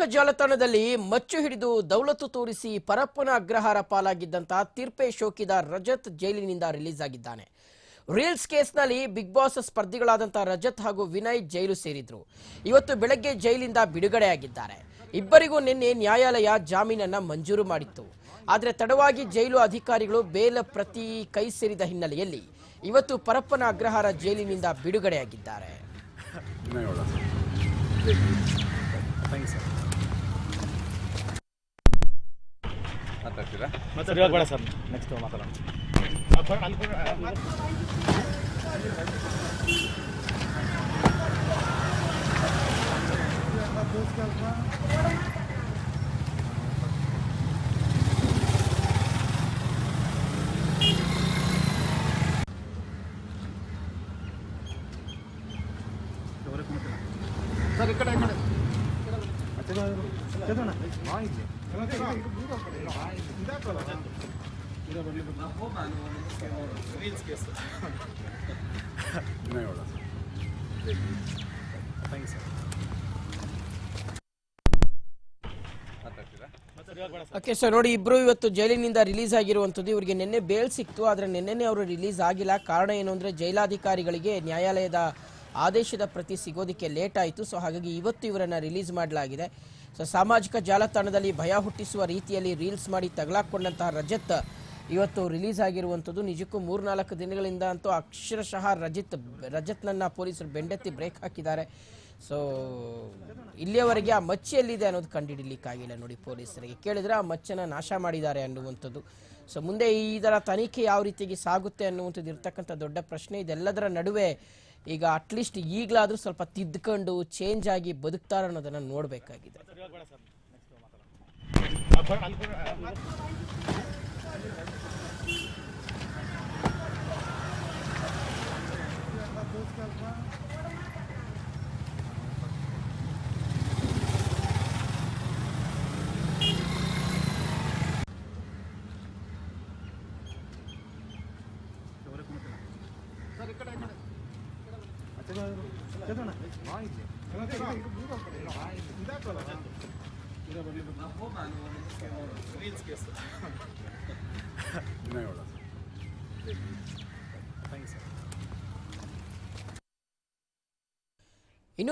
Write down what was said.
ಸಾಮಾಜಿಕ ಜಾಲತಾಣದಲ್ಲಿ ಮಚ್ಚು ಹಿಡಿದು ದೌಲತ್ತು ತೋರಿಸಿ ಪರಪ್ಪನ ಅಗ್ರಹಾರ ಪಾಲಾಗಿದ್ದಂತಹ ತೀರ್ಪೆ ಶೋಕಿದ ರಜತ್ ಜೈಲಿನಿಂದ ರಿಲೀಸ್ ಆಗಿದ್ದಾನೆ. ರೀಲ್ಸ್ ಕೇಸ್ನಲ್ಲಿ ಬಿಗ್ ಬಾಸ್ ಸ್ಪರ್ಧಿಗಳಾದಂತಹ ರಜತ್ ಹಾಗೂ ವಿನಯ್ ಜೈಲು ಸೇರಿದ್ರು. ಇವತ್ತು ಬೆಳಗ್ಗೆ ಜೈಲಿಂದ ಬಿಡುಗಡೆಯಾಗಿದ್ದಾರೆ. ಇಬ್ಬರಿಗೂ ನಿನ್ನೆ ನ್ಯಾಯಾಲಯ ಜಾಮೀನನ್ನ ಮಂಜೂರು ಮಾಡಿತ್ತು. ಆದರೆ ತಡವಾಗಿ ಜೈಲು ಅಧಿಕಾರಿಗಳು ಬೇಲ ಪ್ರತಿ ಕೈ ಸೇರಿದ ಹಿನ್ನೆಲೆಯಲ್ಲಿ ಇವತ್ತು ಪರಪ್ಪನ ಅಗ್ರಹಾರ ಜೈಲಿನಿಂದ ಬಿಡುಗಡೆಯಾಗಿದ್ದಾರೆ. ಮಾತಾಡ್ತೀರಾ ಸರ್ ಇವಾಗ ಬೇಡ ಸರ್ ನೆಕ್ಸ್ಟ್ ಮಾತಾಡೋಣ ಮಾತಾಡ್ತೀರಾ ಸರ್ ಇವಾಗ ಬೇಡ ಓಕೆ ಸರ್ ನೋಡಿ, ಇಬ್ರು ಇವತ್ತು ಜೈಲಿನಿಂದ ರಿಲೀಸ್ ಆಗಿರುವಂಥದ್ದು ಇವರಿಗೆ ನಿನ್ನೆ ಬೇಲ್ ಸಿಕ್ತು. ಆದರೆ ನಿನ್ನೆನೆ ಅವರು ರಿಲೀಸ್ ಆಗಿಲ್ಲ. ಕಾರಣ ಏನು ಅಂದರೆ ಜೈಲಾಧಿಕಾರಿಗಳಿಗೆ ನ್ಯಾಯಾಲಯದ ಆದೇಶದ ಪ್ರತಿ ಸಿಗೋದಕ್ಕೆ ಲೇಟ್ ಆಯಿತು. ಸೊ ಹಾಗಾಗಿ ಇವತ್ತು ಇವರನ್ನು ರಿಲೀಸ್ ಮಾಡಲಾಗಿದೆ. ಸೊ ಸಾಮಾಜಿಕ ಜಾಲತಾಣದಲ್ಲಿ ಭಯ ಹುಟ್ಟಿಸುವ ರೀತಿಯಲ್ಲಿ ರೀಲ್ಸ್ ಮಾಡಿ ತಗಲಾಕೊಂಡಂತಹ ರಜತ್ ಇವತ್ತು ರಿಲೀಸ್ ಆಗಿರುವಂಥದ್ದು. ನಿಜಕ್ಕೂ ಮೂರ್ನಾಲ್ಕು ದಿನಗಳಿಂದ ಅಂತೂ ಅಕ್ಷರಶಃ ರಜಿತ್, ರಜತ್ನನ್ನು ಪೊಲೀಸರು ಬೆಂಡೆತ್ತಿ ಬ್ರೇಕ್ ಹಾಕಿದ್ದಾರೆ. ಸೊ ಇಲ್ಲಿಯವರೆಗೆ ಆ ಮಚ್ಚಿ ಎಲ್ಲಿದೆ ಅನ್ನೋದು ಕಂಡುಹಿಡಲಿಕ್ಕಾಗಿಲ್ಲ ನೋಡಿ ಪೊಲೀಸರಿಗೆ. ಕೇಳಿದರೆ ಆ ಮಚ್ಚನ್ನು ನಾಶ ಮಾಡಿದ್ದಾರೆ ಅನ್ನುವಂಥದ್ದು. ಸೊ ಮುಂದೆ ಥರ ತನಿಖೆ ಯಾವ ರೀತಿಯಾಗಿ ಸಾಗುತ್ತೆ ಅನ್ನುವಂಥದ್ದು ಇರ್ತಕ್ಕಂಥ ದೊಡ್ಡ ಪ್ರಶ್ನೆ. ಇದೆಲ್ಲದರ ನಡುವೆ ಈಗ ಅಟ್ಲೀಸ್ಟ್ ಈಗಲಾದರೂ ಸ್ವಲ್ಪ ತಿದ್ಕೊಂಡು ಚೇಂಜ್ ಆಗಿ ಬದುಕ್ತಾರೆ ಅನ್ನೋದನ್ನು ನೋಡಬೇಕಾಗಿದೆ. ಸರ್ ಇವಾಗ ಬೇಡ Ne olasın.